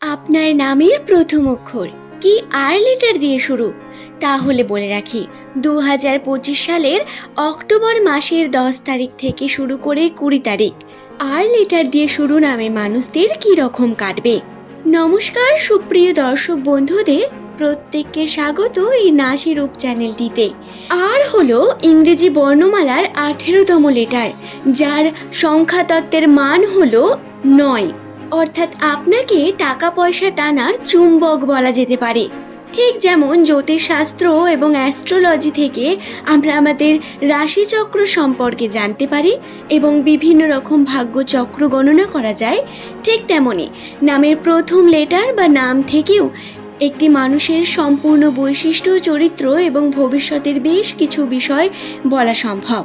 আপনার নামের প্রথম অক্ষর কি আর লেটার দিয়ে শুরু? তাহলে বলে রাখি দু হাজার পঁচিশ সালের অক্টোবর মাসের দশ তারিখ থেকে শুরু করে কুড়ি তারিখ। আর লেটার দিয়ে শুরু নামের মানুষদের কি রকম কাটবে? নমস্কার, সুপ্রিয় দর্শক বন্ধুদের, প্রত্যেককে স্বাগত এই নাসি রূপ চ্যানেলটিতে। আর হলো ইংরেজি বর্ণমালার আঠেরোতম লেটার, যার সংখ্যাতত্ত্বের মান হলো নয়। অর্থাৎ আপনাকে টাকা পয়সা টানার চুম্বক বলা যেতে পারে। ঠিক যেমন জ্যোতিষশাস্ত্র এবং অ্যাস্ট্রোলজি থেকে আমরা আমাদের রাশিচক্র সম্পর্কে জানতে পারি এবং বিভিন্ন রকম ভাগ্যচক্র গণনা করা যায়। ঠিক তেমনই নামের প্রথম লেটার বা নাম থেকেও একটি মানুষের সম্পূর্ণ বৈশিষ্ট্য, চরিত্র এবং ভবিষ্যতের বেশ কিছু বিষয় বলা সম্ভব।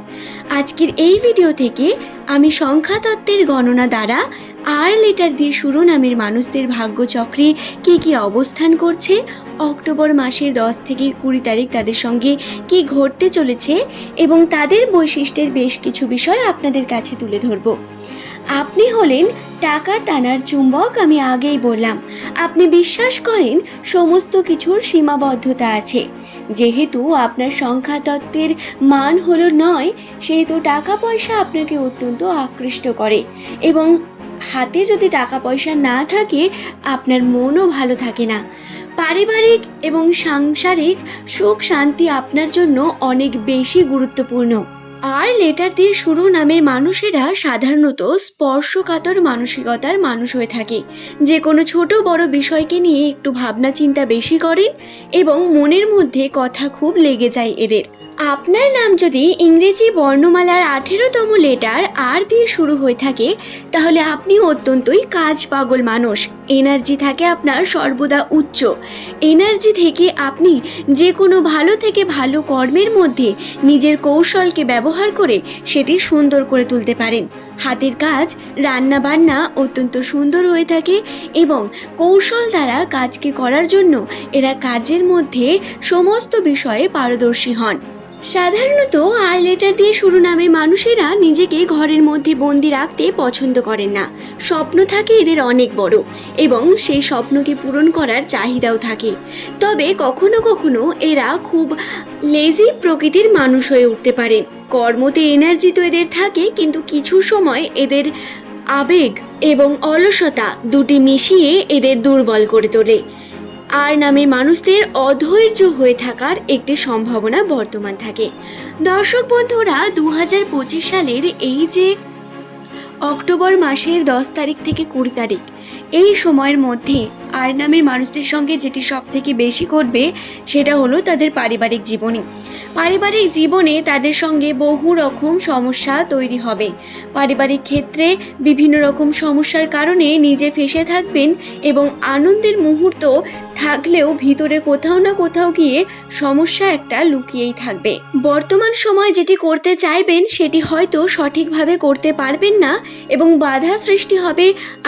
আজকের এই ভিডিও থেকে আমি সংখ্যাতত্ত্বের গণনা দ্বারা আর লেটার দিয়ে শুরু নামের মানুষদের ভাগ্যচক্রে কি কি অবস্থান করছে? অক্টোবর মাসের দশ থেকে কুড়ি তারিখ তাদের সঙ্গে কি ঘটতে চলেছে? এবং তাদের বৈশিষ্ট্যের বেশ কিছু বিষয় আপনাদের কাছে তুলে ধরব। আপনি হলেন টাকা টানার চুম্বক, আমি আগেই বললাম। আপনি বিশ্বাস করেন, সমস্ত কিছুর সীমাবদ্ধতা আছে। যেহেতু আপনার সংখ্যাতত্ত্বের মান হলো নয়, সেহেতু টাকা পয়সা আপনাকে অত্যন্ত আকৃষ্ট করে। এবং হাতে যদি টাকা পয়সা না থাকে, আপনার মনও ভালো থাকে না। পারিবারিক এবং সাংসারিক সুখ শান্তি আপনার জন্য অনেক বেশি গুরুত্বপূর্ণ। আর লেটার দিয়ে শুরু নামের মানুষেরা সাধারণত স্পর্শকাতর মানসিকতার মানুষ হয়ে থাকে। যে কোনো ছোট বড় বিষয়কে নিয়ে একটু ভাবনা চিন্তা বেশি করেন এবং মনের মধ্যে কথা খুব লেগে যায় এদের। আপনার নাম যদি ইংরেজি বর্ণমালার আঠেরোতম লেটার আর দিয়ে শুরু হয়ে থাকে, তাহলে আপনি অত্যন্তই কাজ পাগল মানুষ। এনার্জি থাকে আপনার সর্বদা উচ্চ। এনার্জি থেকে আপনি যে কোনো ভালো থেকে ভালো কর্মের মধ্যে নিজের কৌশলকে ব্যবহার করে সেটি সুন্দর করে তুলতে পারেন। হাতের কাজ রান্না বান্না অত্যন্ত সুন্দর হয়ে থাকে এবং কৌশল দ্বারা কাজকে করার জন্য এরা কাজের মধ্যে সমস্ত বিষয়ে পারদর্শী হন। সাধারণত আর লেটার দিয়ে শুরু নামের মানুষেরা নিজেকে ঘরের মধ্যে বন্দি রাখতে পছন্দ করেন না। স্বপ্ন থাকে এদের অনেক বড় এবং সেই স্বপ্নকে পূরণ করার চাহিদাও থাকে। তবে কখনো কখনো এরা খুব লেজি প্রকৃতির মানুষ হয়ে উঠতে পারেন। কর্মতে এনার্জি তো এদের থাকে, কিন্তু কিছু সময় এদের আবেগ এবং অলসতা দুটি মিশিয়ে এদের দুর্বল করে তোলে। আর নামের মানুষদের অধৈর্য হয়ে থাকার একটি সম্ভাবনা বর্তমান থাকে। দর্শক বন্ধুরা দু হাজার পঁচিশ সালের এই যে অক্টোবর মাসের দশ তারিখ থেকে কুড়ি তারিখ, এই সময়ের মধ্যে আর নামের মানুষদের সঙ্গে যেটি সব থেকে বেশি ঘটবে, সেটা হলো তাদের পারিবারিক জীবনী। পারিবারিক জীবনে তাদের সঙ্গে বহু রকম সমস্যা তৈরি হবে। পারিবারিক ক্ষেত্রে বিভিন্ন রকম সমস্যার কারণে নিজে ফেসে থাকবেন এবং আনন্দের মুহূর্ত থাকলেও ভিতরে কোথাও না কোথাও গিয়ে সমস্যা একটা লুকিয়েই থাকবে। বর্তমান সময় যেটি করতে চাইবেন, সেটি হয়তো সঠিকভাবে করতে পারবেন না এবং বাধা সৃষ্টি হবে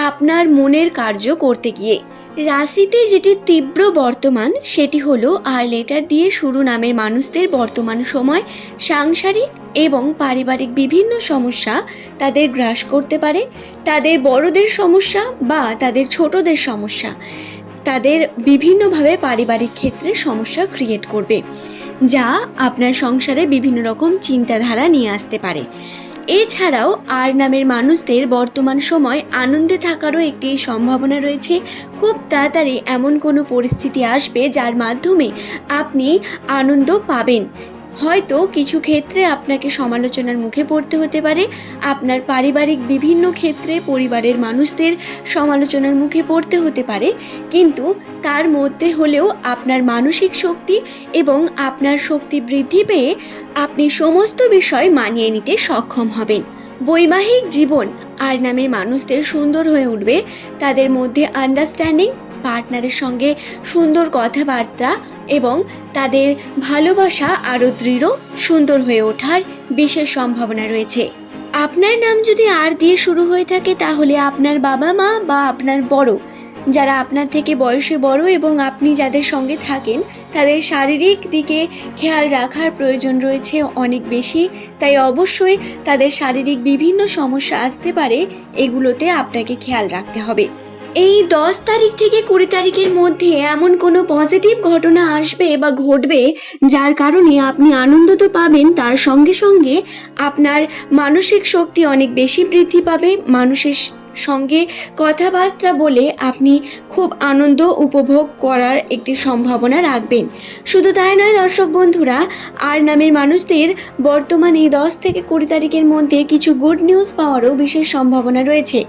আপনার মনের কার্য করতে গিয়ে। রাশিতে যেটি তীব্র বর্তমান, সেটি হলো আর লেটার দিয়ে শুরু নামের মানুষদের বর্তমান সময়, সাংসারিক এবং পারিবারিক বিভিন্ন সমস্যা তাদের গ্রাস করতে পারে। তাদের বড়দের সমস্যা বা তাদের ছোটদের সমস্যা। তাদের বিভিন্নভাবে পারিবারিক ক্ষেত্রে সমস্যা ক্রিয়েট করবে, যা আপনার সংসারে বিভিন্ন রকম চিন্তাধারা নিয়ে আসতে পারে। এছাড়াও আর নামের মানুষদের বর্তমান সময় আনন্দে থাকারও একটি সম্ভাবনা রয়েছে। খুব তাড়াতাড়ি এমন কোনো পরিস্থিতি আসবে যার মাধ্যমে আপনি আনন্দ পাবেন। হয়তো কিছু ক্ষেত্রে আপনাকে সমালোচনার মুখে পড়তে হতে পারে। আপনার পারিবারিক বিভিন্ন ক্ষেত্রে পরিবারের মানুষদের সমালোচনার মুখে পড়তে হতে পারে। কিন্তু তার মধ্যে হলেও আপনার মানসিক শক্তি এবং আপনার শক্তি বৃদ্ধি পেয়ে আপনি সমস্ত বিষয় মানিয়ে নিতে সক্ষম হবেন। বৈবাহিক জীবন আর নামের মানুষদের সুন্দর হয়ে উঠবে। তাদের মধ্যে আন্ডারস্ট্যান্ডিং পার্টনারের সঙ্গে সুন্দর কথাবার্তা এবং তাদের ভালোবাসা আরও দৃঢ়, সুন্দর হয়ে ওঠার বিশেষ সম্ভাবনা রয়েছে। আপনার নাম যদি আর দিয়ে শুরু হয়ে থাকে, তাহলে আপনার বাবা মা বা আপনার বড়, যারা আপনার থেকে বয়সে বড় এবং আপনি যাদের সঙ্গে থাকেন, তাদের শারীরিক দিকে খেয়াল রাখার প্রয়োজন রয়েছে অনেক বেশি। তাই অবশ্যই তাদের শারীরিক বিভিন্ন সমস্যা আসতে পারে, এগুলোতে আপনাকে খেয়াল রাখতে হবে। এই দশ তারিখ থেকে কুড়ি তারিখের মধ্যে এমন কোনো পজিটিভ ঘটনা আসবে বা ঘটবে যার কারণে আপনি আনন্দ তো পাবেন, তার সঙ্গে সঙ্গে আপনার মানসিক শক্তি অনেক বেশি বৃদ্ধি পাবে। মানুষের সঙ্গে কথাবার্তা বলে আপনি খুব আনন্দ উপভোগ করার একটি সম্ভাবনা রাখবেন। শুধু তাই নয় দর্শক বন্ধুরা, আর নামের মানুষদের বর্তমানে দশ থেকে কুড়ি তারিখের মধ্যে কিছু গুড নিউজ পাওয়ারও বিশেষ সম্ভাবনা রয়েছে।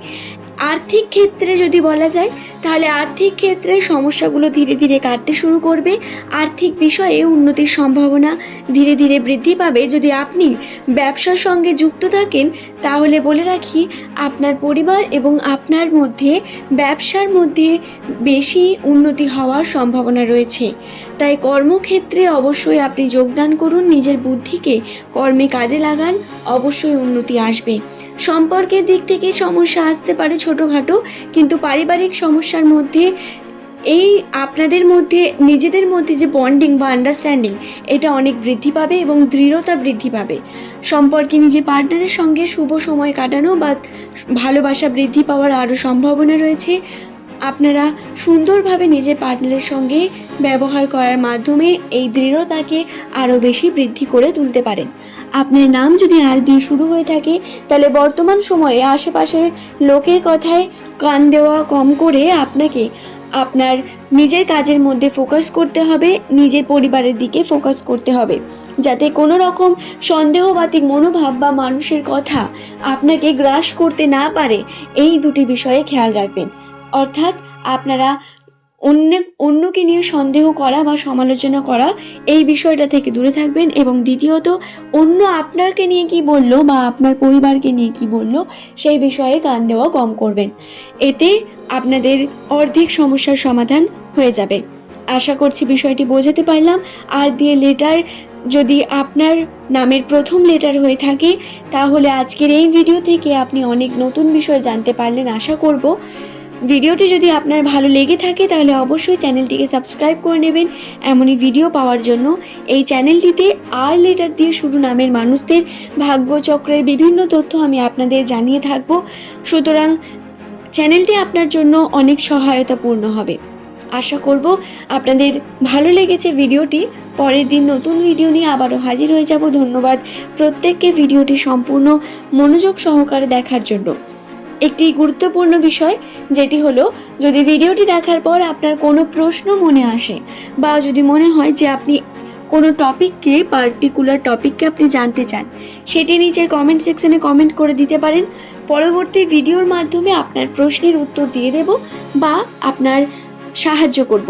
আর্থিক ক্ষেত্রে যদি বলা যায়, তাহলে আর্থিক ক্ষেত্রে সমস্যাগুলো ধীরে ধীরে কাটতে শুরু করবে। আর্থিক বিষয়ে উন্নতির সম্ভাবনা ধীরে ধীরে বৃদ্ধি পাবে। যদি আপনি ব্যবসার সঙ্গে যুক্ত থাকেন, তাহলে বলে রাখি, আপনার পরিবার এবং আপনার মধ্যে, ব্যবসার মধ্যে বেশি উন্নতি হওয়ার সম্ভাবনা রয়েছে। তাই কর্মক্ষেত্রে অবশ্যই আপনি যোগদান করুন, নিজের বুদ্ধিকে কর্মে কাজে লাগান, অবশ্যই উন্নতি আসবে। সম্পর্কের দিক থেকে সমস্যা আসতে পারে ছোটোখাটো, কিন্তু পারিবারিক সমস্যার মধ্যে এই আপনাদের মধ্যে, নিজেদের মধ্যে যে বন্ডিং বা আন্ডারস্ট্যান্ডিং এটা অনেক বৃদ্ধি পাবে এবং দৃঢ়তা বৃদ্ধি পাবে। সম্পর্কে নিজে পার্টনারের সঙ্গে শুভ সময় কাটানো বা ভালোবাসা বৃদ্ধি পাওয়ার আরও সম্ভাবনা রয়েছে। আপনারা সুন্দরভাবে নিজের পার্টনারের সঙ্গে ব্যবহার করার মাধ্যমে এই দৃঢ়তাকে আরও বেশি বৃদ্ধি করে তুলতে পারেন। আপনার নাম যদি আর দিয়ে শুরু হয়ে থাকে, তাহলে বর্তমান সময়ে আশেপাশের লোকের কথায় কান দেওয়া কম করে আপনাকে আপনার নিজের কাজের মধ্যে ফোকাস করতে হবে, নিজের পরিবারের দিকে ফোকাস করতে হবে। যাতে কোনো রকম সন্দেহবাতিক মনোভাব বা মানুষের কথা আপনাকে গ্রাস করতে না পারে, এই দুটি বিষয়ে খেয়াল রাখবেন। অর্থাৎ আপনারা অন্য, অন্যকে নিয়ে সন্দেহ করা বা সমালোচনা করা, এই বিষয়টা থেকে দূরে থাকবেন এবং দ্বিতীয়ত, অন্য আপনাকে নিয়ে কি বলল বা আপনার পরিবারকে নিয়ে কি বলল, সেই বিষয়ে কান দেওয়া কম করবেন। এতে আপনাদের অর্ধেক সমস্যার সমাধান হয়ে যাবে। আশা করছি বিষয়টি বোঝাতে পারলাম। আর দিয়ে লেটার যদি আপনার নামের প্রথম লেটার হয়ে থাকে, তাহলে আজকের এই ভিডিও থেকে আপনি অনেক নতুন বিষয় জানতে পারলেন আশা করব। ভিডিওটি যদি আপনার ভালো লেগে থাকে, তাহলে অবশ্যই চ্যানেলটিকে সাবস্ক্রাইব করে নেবেন। এমনই ভিডিও পাওয়ার জন্য এই চ্যানেলটিতে আর লেটার দিয়ে শুরু নামের মানুষদের ভাগ্যচক্রের বিভিন্ন তথ্য আমি আপনাদের জানিয়ে থাকব। সুতরাং চ্যানেলটি আপনার জন্য অনেক সহায়তাপূর্ণ হবে। আশা করব আপনাদের ভালো লেগেছে ভিডিওটি। পরের দিন নতুন ভিডিও নিয়ে আবারও হাজির হয়ে যাব। ধন্যবাদ প্রত্যেককে ভিডিওটি সম্পূর্ণ মনোযোগ সহকারে দেখার জন্য। একটি গুরুত্বপূর্ণ বিষয়, যেটি হলো, যদি ভিডিওটি দেখার পর আপনার কোনো প্রশ্ন মনে আসে, বা যদি মনে হয় যে আপনি কোনো টপিককে, পার্টিকুলার টপিককে আপনি জানতে চান, সেটি নিচের কমেন্ট সেকশনে কমেন্ট করে দিতে পারেন। পরবর্তী ভিডিওর মাধ্যমে আপনার প্রশ্নের উত্তর দিয়ে দেব, বা আপনার সাহায্য করব।